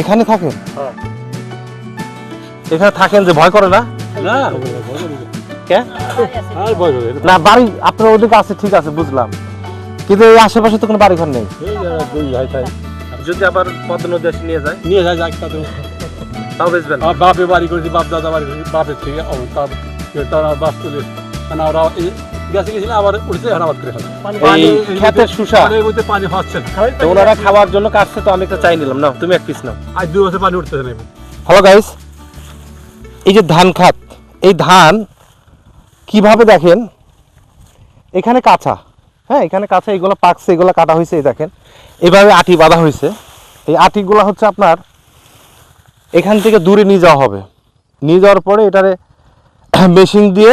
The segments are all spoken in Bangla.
এখানে থাকেন? হ্যাঁ। এখানে থাকেন যে ভয় করে না? না। কে? আর ভয় করে না। বাড়ি আপনার ওদিকে আছে ঠিক আছে বুঝলাম। কিন্তু এই আশেপাশে তো কোনো বাড়ি ঘর নেই। এই যে দুই ভাই তাই। যদি আবার পদ্ম নদী নিয়ে যায়? নিয়ে যায় যাক তাও বেচবেন? বাপে বাড়ি করেছি বাপ দাদা বাড়ি করেছি বাপের থেকে তার বাপ চলে ওরা এই গেছে গেছিল আবার উঠছে এখন আবার করে খাবে এই ক্ষেতের শুষা পানির মধ্যে পানি হচ্ছে না। তো ওনারা খাওয়ার জন্য কাটছে তো আমি একটা চাই নিলাম না তুমি এক পিস নাও। আজ দু বছর পানি উঠতেছে না হ্যালো গাইস এই যে ধান খাত এই ধান কীভাবে দেখেন? এখানে কাঁচা। হ্যাঁ এখানে কাঁচা এগুলো পাকছে এগুলো কাটা হয়েছে এই দেখেন। এভাবে আটি বাঁধা হয়েছে। এই আটিগুলো হচ্ছে আপনার এখান থেকে দূরে নিয়ে যাওয়া হবে। নিয়ে যাওয়ার পরে এটারে মেশিন দিয়ে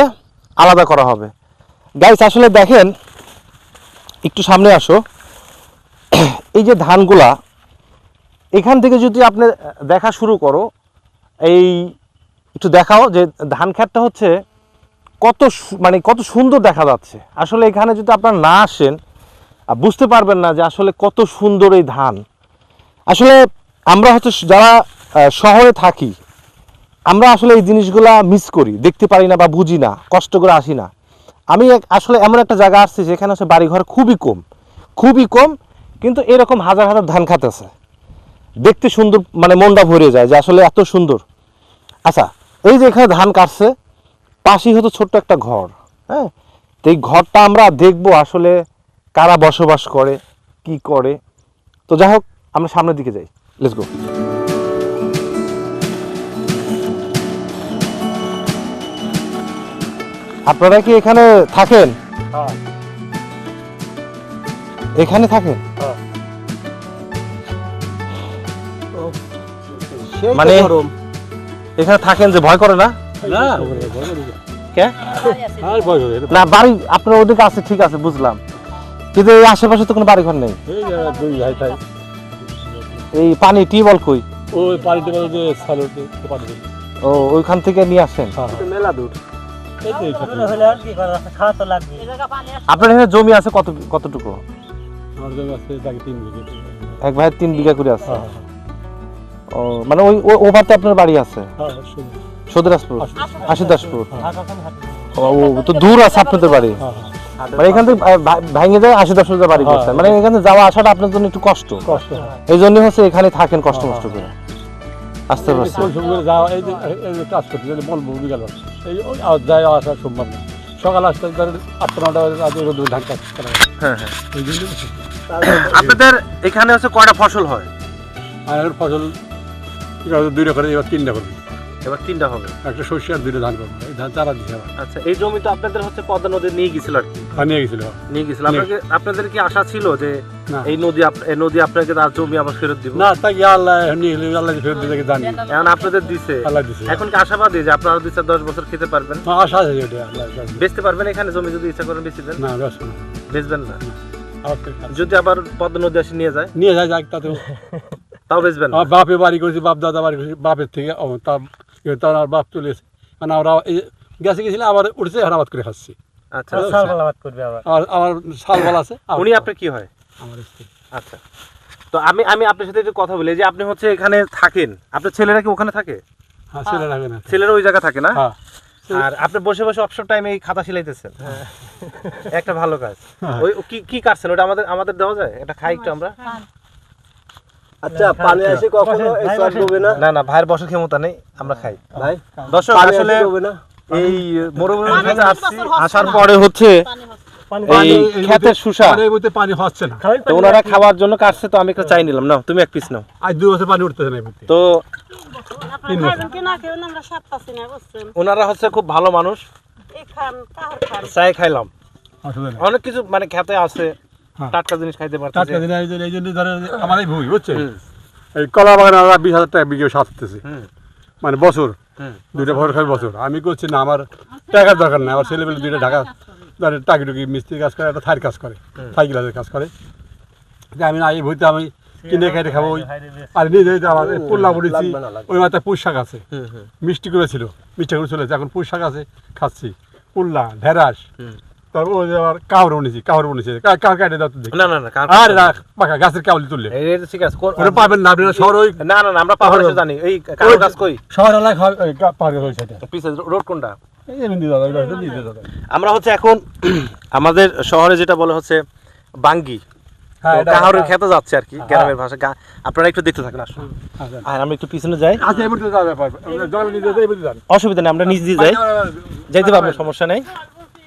আলাদা করা হবে। গাইস আসলে দেখেন, একটু সামনে আসো। এই যে ধানগুলা, এখান থেকে যদি আপনি দেখা শুরু করো, এই, একটু দেখাও যে ধান ক্ষেতটা হচ্ছে কত মানে কত সুন্দর দেখা যাচ্ছে। আসলে এখানে যদি আপনারা না আসেন বুঝতে পারবেন না যে আসলে কত সুন্দর এই ধান। আসলে আমরা হচ্ছে যারা শহরে থাকি, আমরা আসলে এই জিনিসগুলা মিস করি, দেখতে পারি না বা বুঝি না, কষ্ট করে আসি না। আমি আসলে এমন একটা জায়গা আসছি যেখানে হচ্ছে বাড়িঘর খুবই কম। খুবই কম, কিন্তু এরকম হাজার হাজার ধান খাত আছে দেখতে সুন্দর মানে মনটা ভরে যায় যে আসলে এত সুন্দর। আচ্ছা এই যে এখানে ধান কাটছে, পাশেই হতো ছোট্ট একটা ঘর হ্যাঁ? তো এই ঘরটা আমরা দেখব আসলে কারা বসবাস করে, কি করে। তো যাই হোক, আমরা সামনের দিকে যাই। লেটস গো আপনারা কি এখানে থাকেন? হ্যাঁ। এখানে থাকেন? মানে এখানে থাকেন যে ভয় করে না? না কে? আর ভয় করে না। বাড়ি আপনার ওদিকে আছে ঠিক আছে বুঝলাম। কিন্তু এই আশেপাশে তো কোনো বাড়ি ঘর নেই। এই যে দুই ভাই তাই। এই পানি টিউবওয়েল কই? ওই। ও ওইখান থেকে নিয়ে আসেন। হ্যাঁ। মেলা দূর। আপনার এখানে জমি আছে কত কতটুকু আমার জমি আছে তিন বিঘে এক ভাই তিন বিঘা করে আছে। হ্যাঁ ও মানে ওই ও- ওভারতে আপনার বাড়ি আছে? হ্যাঁ সদরাজপুর? আশি- আশিদাসপুর হ্যাঁ। ও তো দূর আছে আপনাদের বাড়ি। মানে এখান থেকে ভেঙে যায় আশিদাসপুর যে বাড়ি হ্যাঁ। করছেন মানে এখানে যাওয়া আসাটা আপনার জন্য একটু কষ্ট। কষ্ট এই জন্য হচ্ছে এখানে থাকেন কষ্ট। মষ্ট করে। আসতে পারছি যাওয়া এই যে কাজ করতে গেলে। বলব বিকাল এই যায় আসা সম্ভব না সকাল আসতে ধরেন আটটা নটা আজ রোদ ধান কাজ করা হ্যাঁ। হ্যাঁ আপনাদের এখানে হচ্ছে কয়টা ফসল হয়? আর ফসল দুই রকমের করে এবার তিন করবে এবার তিনটা হবে। একটা শস্য আর দুইটা ধান করবে। এই ধান চারা দিছে আবার। আচ্ছা এই জমি তো আপনাদের হচ্ছে পদ্মা নদী নিয়ে গেছিল আর কি? আর নিয়ে গেছিল। নিয়ে গেছিল। আপনাকে আপনাদের কি আশা ছিল যে এই নদী এই নদী আপনাকে তার জমি আবার ফেরত দিব? না তাই আল্লাহ নিয়ে গেলে আল্লাহ ফেরত দিতে জানি। এখন আপনাদের দিছে। আল্লাহ দিছে। এখন কি আশাবাদী যে আপনারা দুই চার দশ বছর খেতে পারবেন? আশা আছে আল্লাহ বেচতে পারবেন এখানে জমি যদি ইচ্ছা করেন বেশি দেন? না বেচবেন না। যদি আবার পদ্মা নদী আসে নিয়ে যায়? নিয়ে যায় যাক তাতে তাও বেচবেন বাপে বাড়ি করেছি বাপ দাদা বাড়ি করেছি বাপের থেকে ও, তার তার আর বাপ চলে এসে মানে আমরা এই গেছে গেছিলাম আবার উঠছে এখন আবাদ করে খাচ্ছি। আচ্ছা আর আমার শাল আছে উনি আপনার কি হয়? আমার স্ত্রী। আচ্ছা। তো আমি আমি আপনার সাথে একটু কথা বলি যে আপনি হচ্ছে এখানে থাকেন আপনার ছেলেরা কি ওখানে থাকে? হ্যাঁ না ছেলেরা ওই জায়গা থাকে না? হ্যাঁ। আর আপনি বসে বসে অবসর টাইমে এই খাতা সিলাইতেছেন? একটা ভালো কাজ। হ্যাঁ। ওই কি কি কাটছেন? ওটা আমাদের আমাদের দেওয়া যায়? এটা খাই একটু আমরা। আচ্ছা পানি আসে কখনো স্টার্ট করবে না? না না ভাইয়ের বসে ক্ষমতা নেই আমরা খাই। ভাই দর্শক আসলে এই মরুভূমির কাছে আসছি আসার পরে হচ্ছে এই এই ক্ষেতের শুষা পানি হচ্ছে না। তো ওনারা খাওয়ার জন্য কাটছে তো আমি একটা চাই নিলাম? না তুমি এক পিস নাও। আজ দু বছর পানি উঠতেছে না তো তিন বছর। খাবেন কি না কেউ আমরা সাত পাচ্ছি না বুঝছেন? ওনারা হচ্ছে খুব ভালো মানুষ। চাই খাইলাম। অনেক কিছু মানে খেতে আছে। হ্যাঁ। টাটকা জিনিস খাইতে টাটকা পারতেছে এই জন্য- এই জন্য ধরেন আমার এই ভুই বুঝছে এই কলা বাগানে আমরা বিশ হাজার টাকা বিঘে সাথতেছি মানে বছর। দুইটা ভর খাই বছর। আমি করছি না আমার টাকার দরকার নাই। আমার ছেলেমেলে দুইটা ঢাকা ধরে টাকি টুকি মিস্ত্রি কাজ করে একটা থাইর কাজ করে থাই গ্লাসের কাজ করে। আমি না এই ভুইতে আমি কিনে খাইতে খাব ওই আর নিজে আমার পোল্লা পড়েছি ওই মাথায় পুঁই শাক আছে। হুম হুম। মিষ্টি করেছিল মিষ্টি করে চলেছে এখন পুঁই শাক আছে খাচ্ছি। পোল্লা ঢেঁড়াস। হুম। তারপর ওই যে আবার কাটে দাও না না না আরে পাকা গাছের কাউলি তুললে। ঠিক আছে পাবেন না আপনি শহর ওই না না না আমরা পাহাড়ে জানি। এই কাজ কই? শহর হয় পাহাড়ে পিছে রোড কোনটা? আমরা হচ্ছে এখন আমাদের শহরে যেটা বলে হচ্ছে বাঙ্গি। হ্যাঁ কাহারের খেতে যাচ্ছে আর কি গ্রামের ভাষা। আপনারা একটু দেখতে থাকেন আসুন। আর আমরা একটু পিছনে যাই। আচ্ছা অসুবিধা নেই আমরা নিজ দিয়ে যাই। যাইতে পারব সমস্যা নেই।